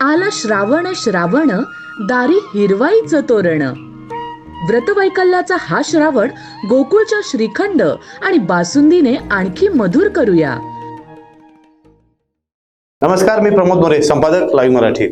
आला श्रावण श्रावण दारी हिरवाईचं तोरण. व्रतवैकल्याचा हा श्रावण गोकुळच्या श्रीखंड आणि बासुंदीने आणखी मधुर करूया. नमस्कार मी प्रमोद मोरे संपादक लाईव्ह मराठी.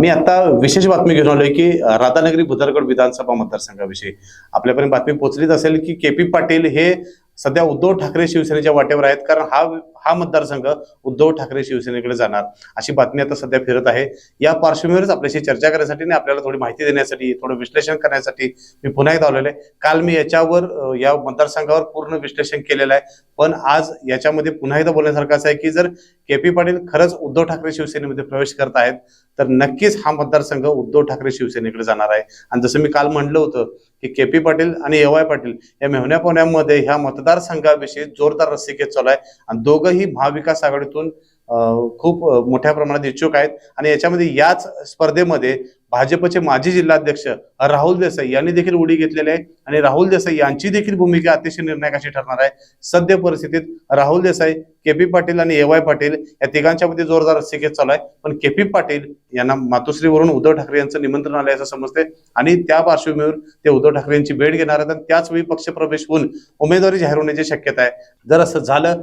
मी आता विशेष बातमी घेऊन आलोय की राधानगरी भुदरगड विधानसभा मतदारसंघाविषयी. आपल्यापर्यंत बातमी पोहोचलीच असेल की के पी पाटील हे सध्या उद्धव ठाकरे शिवसेनेच्या वाटेवर आहेत कारण हा हा मतदारसंघ उद्धव ठाकरे शिवसेनेकडे जाणार. अशी बातमी आता सध्या फिरत आहे. या पार्श्वभूमीवरच आपल्याशी चर्चा करण्यासाठी आणि आपल्याला थोडी माहिती देण्यासाठी थोडं विश्लेषण करण्यासाठी मी पुन्हा एकदा आलेलो आहे. काल मी याच्यावर या मतदारसंघावर पूर्ण विश्लेषण केलेलं आहे. पण आज याच्यामध्ये पुन्हा एकदा बोलण्यासारखं असं आहे की जर के पी पाटील खरंच उद्धव ठाकरे शिवसेनेमध्ये प्रवेश करत आहेत तर नक्कीच हा मतदारसंघ उद्धव ठाकरे शिवसेनेकडे जाणार आहे. आणि जसं मी काल म्हणलं होतं की के पी पाटील आणि एवाय पाटील या मेहण्या पोहण्यामध्ये ह्या मतदारसंघाविषयी जोरदार रस्सीखेच चालू आहे. आणि दोघं दोघंही महाविकास आघाडीतून खूप मोठ्या प्रमाणात इच्छुक आहेत. आणि याच्यामध्ये याच स्पर्धेमध्ये भाजपचे माजी जिल्हाध्यक्ष राहुल देसाई यांनी देखील उडी घेतलेली आहे. आणि राहुल देसाई यांची देखील भूमिका अतिशय निर्णायकाशी ठरणार आहे. सद्य परिस्थितीत राहुल देसाई के पी पाटील आणि एवाय पाटील या तिघांच्या मध्ये जोरदार रस्सीखेच चालू आहे. पण के पी पाटील यांना मातोश्रीवरून उद्धव ठाकरे यांचं निमंत्रण आलं असं समजते. आणि त्या पार्श्वभूमीवर ते उद्धव ठाकरे यांची भेट घेणार आहेत आणि त्याच वेळी पक्षप्रवेश होऊन उमेदवारी जाहीर होण्याची शक्यता आहे. जर असं झालं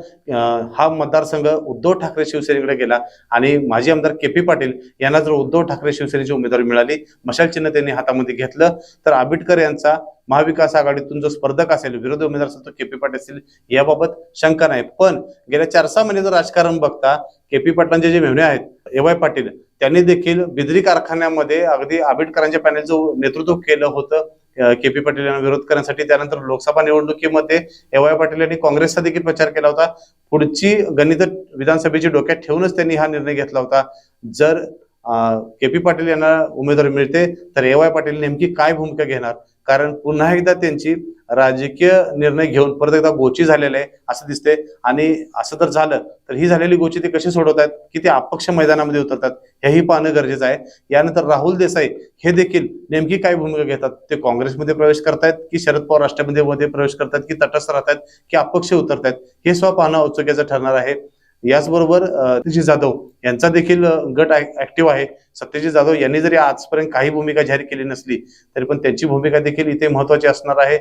हा मतदारसंघ उद्धव ठाकरे शिवसेनेकडे गेला आणि माजी आमदार के पी पाटील यांना जर उद्धव ठाकरे शिवसेनेची उमेदवारी मिळाली मशाल चिन्ह त्यांनी हातामध्ये घेतलं. तर आंबेडकर यांचा महाविकास आघाडीतून जो स्पर्धक असेल विरोधी उमेदवार असेल तो के पी पाटील असेल याबाबत शंका नाही. पण गेल्या चार सहा महिन्याचं राजकारण बघता के पी पाटलांचे जे मेहणे आहेत ए वाय पाटील त्यांनी देखील बिद्री कारखान्यामध्ये अगदी आंबेडकरांच्या पॅनेलचं नेतृत्व केलं होतं. के पी पाटील यांना विरोध करण्यासाठी त्यानंतर लोकसभा निवडणुकीमध्ये ए वाय पाटील यांनी काँग्रेसचा देखील प्रचार केला होता. पुढची गणित विधानसभेची डोक्यात ठेवूनच त्यांनी हा निर्णय घेतला होता. जर के पी पाटील यांना उमेदवारी मिळते. तर ए वाय पाटील नेमकी काय भूमिका घेणार? कारण पुन्हा एकदा त्यांची राजकीय निर्णय घेऊन परत एकदा गोची झालेले आहे असं दिसते आणि असं जर झालं तर ही झालेली गोची ते कशी सोडवतात की ते अपक्ष मैदानामध्ये उतरतात? हेही पाहणं गरजेचं आहे. यानंतर राहुल देसाई हे देखील नेमकी काय भूमिका घेतात? ते काँग्रेसमध्ये प्रवेश करतायत? की शरद पवार राष्ट्रपतीमध्ये प्रवेश करतात की तटस्थ राहतात की अपक्ष उतरतायत? हे स्व पाहणं औत्सुक्याचं ठरणार आहे. याचबरोबर अं, सत्यजित जाधव यांचा देखील गट ऍक्टिव्ह आहे. सत्यजित जाधव यांनी जरी आजपर्यंत काही भूमिका जाहीर केली नसली तरी पण त्यांची भूमिका देखील इथे महत्वाची असणार आहे.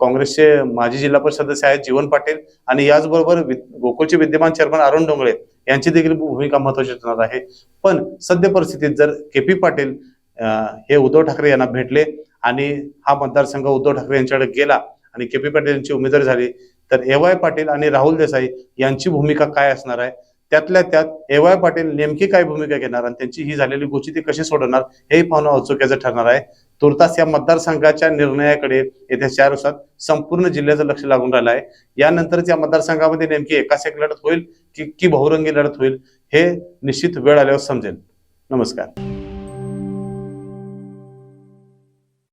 काँग्रेसचे माजी जिल्हा परिषद सदस्य आहेत जीवन पाटील आणि याचबरोबर गोकुळचे विद्यमान चेअरमन अरुण डोंगळे यांची देखील भूमिका महत्वाची असणार आहे. पण सद्य परिस्थितीत जर के पी पाटील हे उद्धव ठाकरे यांना भेटले आणि हा मतदारसंघ उद्धव ठाकरे यांच्याकडे गेला आणि के पी पाटील यांची उमेदवारी झाली तर ए वाय पाटील आणि राहुल देसाई यांची भूमिका काय असणार आहे? त्यातल्या त्यात ए वाय पाटील नेमकी काय भूमिका घेणार आणि त्यांची ही झालेली गोष्टी ती कशी सोडवणार हेही पाहणं औचुक्याचं ठरणार आहे. तुर्तास या मतदारसंघाच्या निर्णयाकडे येत्या चार दिवसात संपूर्ण जिल्ह्याचं लक्ष लागून राहिलं आहे. यानंतरच या मतदारसंघामध्ये नेमकी एकाच एक लढत होईल की की बहुरंगी लढत होईल हे निश्चित वेळ आल्यावर समजेल. नमस्कार.